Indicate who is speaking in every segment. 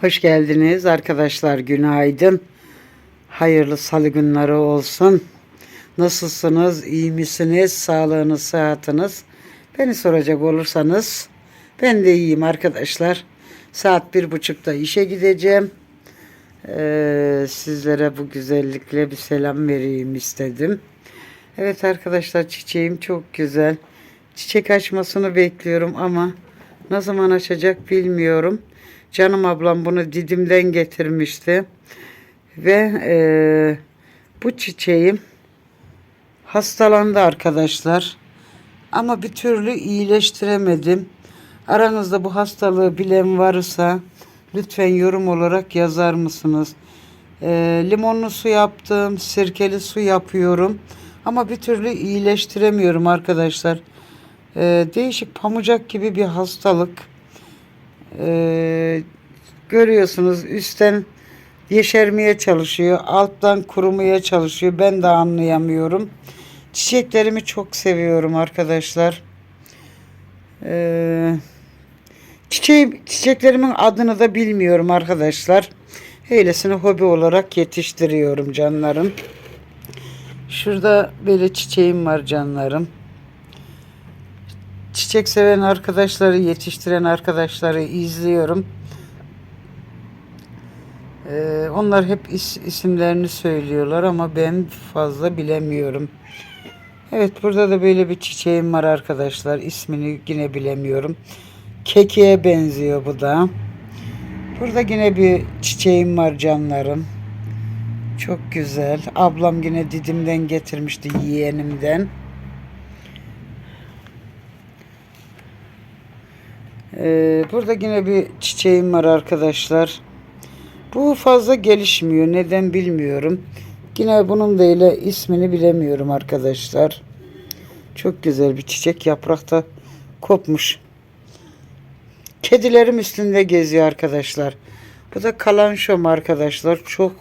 Speaker 1: Hoş geldiniz arkadaşlar. Günaydın. Hayırlı salı günleri olsun. Nasılsınız? İyi misiniz? Sağlığınız, sıhhatiniz? Beni soracak olursanız ben de iyiyim arkadaşlar. Saat bir buçukta işe gideceğim. Ee, sizlere bu güzellikle bir selam vereyim istedim. Evet arkadaşlar çiçeğim çok güzel. Çiçek açmasını bekliyorum ama ne zaman açacak bilmiyorum. Canım ablam bunu Didim'den getirmişti. Ve eee, bu çiçeğim hastalandı arkadaşlar. Ama bir türlü iyileştiremedim. Aranızda bu hastalığı bilen varsa lütfen yorum olarak yazar mısınız? Eee, limonlu su yaptım, sirkeli su yapıyorum. Ama bir türlü iyileştiremiyorum arkadaşlar. Eee, değişik pamucak gibi bir hastalık. Eee, görüyorsunuz üstten yeşermeye çalışıyor, alttan kurumaya çalışıyor. Ben de anlayamıyorum. Çiçeklerimi çok seviyorum arkadaşlar. Eee çiçeği, çiçeklerimin adını da bilmiyorum arkadaşlar. Öylesine hobi olarak yetiştiriyorum canlarım. Şurada böyle çiçeğim var canlarım. Çiçek seven arkadaşları, yetiştiren arkadaşları izliyorum. Ee, onlar hep is- isimlerini söylüyorlar ama ben fazla bilemiyorum. Evet burada da böyle bir çiçeğim var arkadaşlar. İsmini yine bilemiyorum. Kekiğe benziyor bu da. Burada yine bir çiçeğim var canlarım. Çok güzel. Ablam yine Didim'den getirmişti yeğenimden. Ee, burada yine bir çiçeğim var arkadaşlar. Bu fazla gelişmiyor. Neden bilmiyorum. Yine bunun da ile ismini bilemiyorum arkadaşlar. Çok güzel bir çiçek. Yaprakta kopmuş. Kedilerim üstünde geziyor arkadaşlar. Bu da kalanşom arkadaşlar. Çok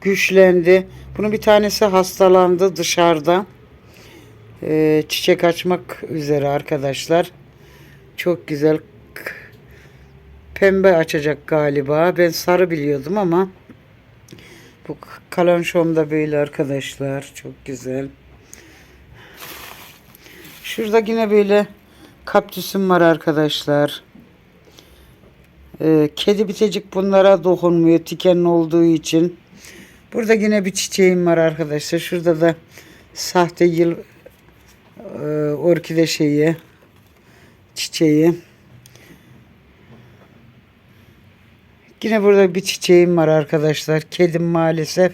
Speaker 1: güçlendi. Bunun bir tanesi hastalandı dışarıda. Ee, çiçek açmak üzere arkadaşlar. Çok güzel pembe açacak galiba. Ben sarı biliyordum ama bu kalanşom da böyle arkadaşlar. Çok güzel. Şurada yine böyle kaktüsüm var arkadaşlar. Ee, kedi bitecik bunlara dokunmuyor tiken olduğu için. Burada yine bir çiçeğim var arkadaşlar. Şurada da sahte yıl e, orkide şeyi çiçeği. Yine burada bir çiçeğim var arkadaşlar. Kedim maalesef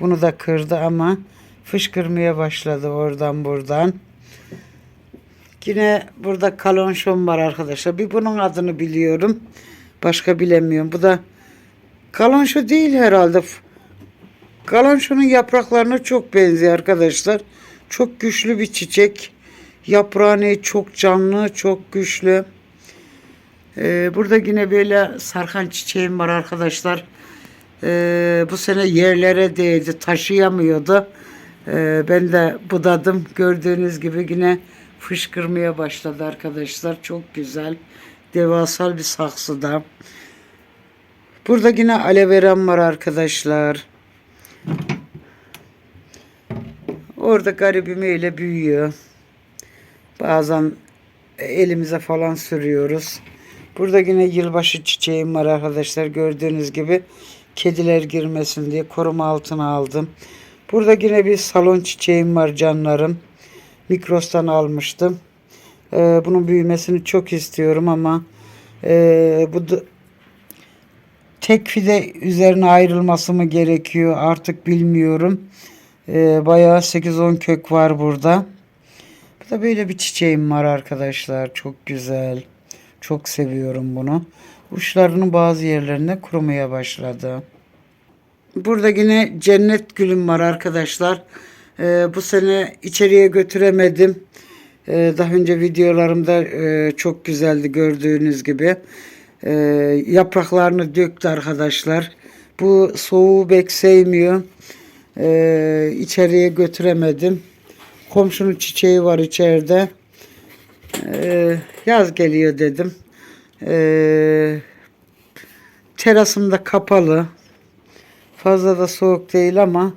Speaker 1: bunu da kırdı ama fışkırmaya başladı oradan buradan. Yine burada kalonşom var arkadaşlar. Bir bunun adını biliyorum. Başka bilemiyorum. Bu da kalonşo değil herhalde. Kalonşonun yapraklarına çok benziyor arkadaşlar. Çok güçlü bir çiçek. Yaprağı çok canlı, çok güçlü. Ee, burada yine böyle sarkan çiçeğim var arkadaşlar. Ee, bu sene yerlere değdi, taşıyamıyordu. Ee, ben de budadım. Gördüğünüz gibi yine fışkırmaya başladı arkadaşlar. Çok güzel. Devasal bir saksıda. Burada yine aloe var arkadaşlar. Orada garibim öyle büyüyor. Bazen elimize falan sürüyoruz. Burada yine yılbaşı çiçeğim var arkadaşlar. Gördüğünüz gibi kediler girmesin diye koruma altına aldım. Burada yine bir salon çiçeğim var canlarım. Mikros'tan almıştım. Ee, bunun büyümesini çok istiyorum ama e, bu da, tek fide üzerine ayrılması mı gerekiyor artık bilmiyorum. Ee, bayağı 8-10 kök var burada. Bu da böyle bir çiçeğim var arkadaşlar. Çok güzel. Çok seviyorum bunu. Uçlarının bazı yerlerinde kurumaya başladı. Burada yine cennet gülüm var arkadaşlar. Ee, bu sene içeriye götüremedim. Ee, daha önce videolarımda e, çok güzeldi gördüğünüz gibi. Ee, yapraklarını döktü arkadaşlar. Bu soğuğu pek sevmiyor. Ee, içeriye götüremedim. Komşunun çiçeği var içeride. Ee, yaz geliyor dedim. Ee, Terasım da kapalı. Fazla da soğuk değil ama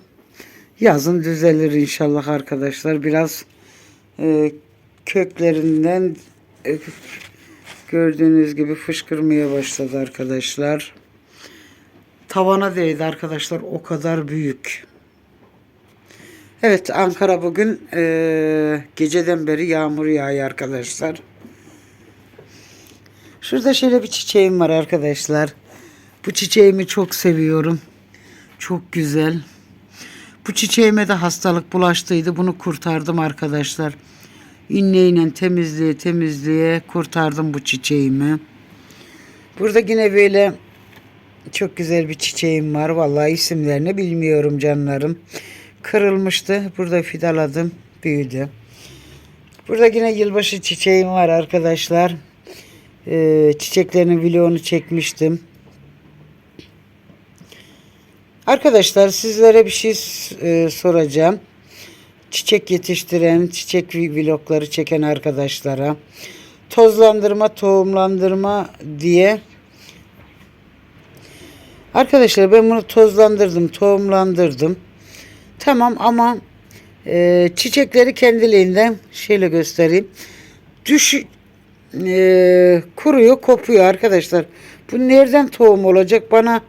Speaker 1: yazın düzelir inşallah arkadaşlar. Biraz e, köklerinden e, gördüğünüz gibi fışkırmaya başladı arkadaşlar. Tavana değdi arkadaşlar. O kadar büyük. Evet Ankara bugün e, geceden beri yağmur yağıyor arkadaşlar. Şurada şöyle bir çiçeğim var arkadaşlar. Bu çiçeğimi çok seviyorum. Çok güzel. Bu çiçeğime de hastalık bulaştıydı. Bunu kurtardım arkadaşlar. İğneyle temizliğe temizliğe kurtardım bu çiçeğimi. Burada yine böyle çok güzel bir çiçeğim var. Vallahi isimlerini bilmiyorum canlarım. Kırılmıştı. Burada fidaladım. Büyüdü. Burada yine yılbaşı çiçeğim var arkadaşlar. Ee, çiçeklerinin vlogunu çekmiştim. Arkadaşlar sizlere bir şey e, soracağım. Çiçek yetiştiren, çiçek vlogları çeken arkadaşlara tozlandırma, tohumlandırma diye Arkadaşlar ben bunu tozlandırdım, tohumlandırdım. Tamam ama e, çiçekleri kendiliğinden şöyle göstereyim. Düş e, kuruyor, kopuyor arkadaşlar. Bu nereden tohum olacak? Bana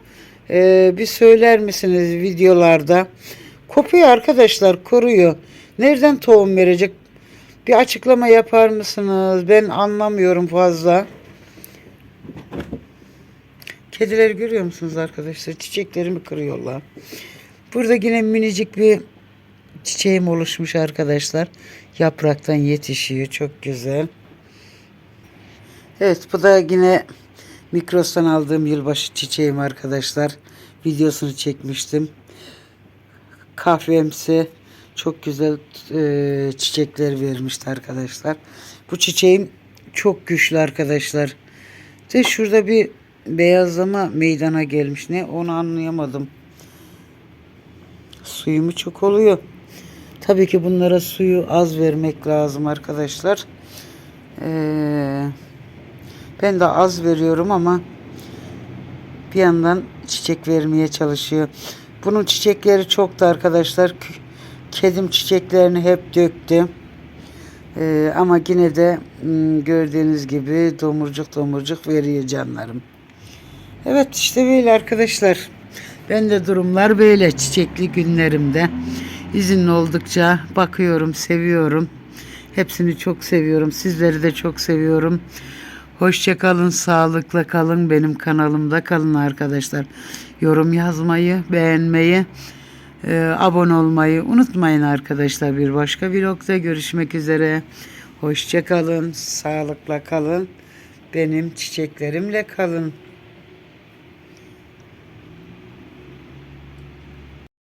Speaker 1: e, bir söyler misiniz videolarda? Kopuyor arkadaşlar, kuruyor. Nereden tohum verecek? Bir açıklama yapar mısınız? Ben anlamıyorum fazla. Kedileri görüyor musunuz arkadaşlar? Çiçeklerimi kırıyorlar. Burada yine minicik bir çiçeğim oluşmuş arkadaşlar. Yapraktan yetişiyor. Çok güzel. Evet bu da yine Mikros'tan aldığım yılbaşı çiçeğim arkadaşlar. Videosunu çekmiştim. Kahvemsi çok güzel e, çiçekler vermişti arkadaşlar. Bu çiçeğim çok güçlü arkadaşlar. De şurada bir beyazlama meydana gelmiş. Ne onu anlayamadım. Suyu mu çok oluyor? Tabii ki bunlara suyu az vermek lazım arkadaşlar. Ee, ben de az veriyorum ama bir yandan çiçek vermeye çalışıyor. Bunun çiçekleri çok da arkadaşlar. Kedim çiçeklerini hep döktü. Ee, ama yine de hmm, gördüğünüz gibi domurcuk domurcuk veriyor canlarım. Evet işte böyle arkadaşlar. Ben de durumlar böyle çiçekli günlerimde. İzinli oldukça bakıyorum, seviyorum. Hepsini çok seviyorum. Sizleri de çok seviyorum. Hoşça kalın, sağlıkla kalın. Benim kanalımda kalın arkadaşlar. Yorum yazmayı, beğenmeyi, e, abone olmayı unutmayın arkadaşlar. Bir başka vlogda görüşmek üzere. Hoşça kalın, sağlıkla kalın. Benim çiçeklerimle kalın.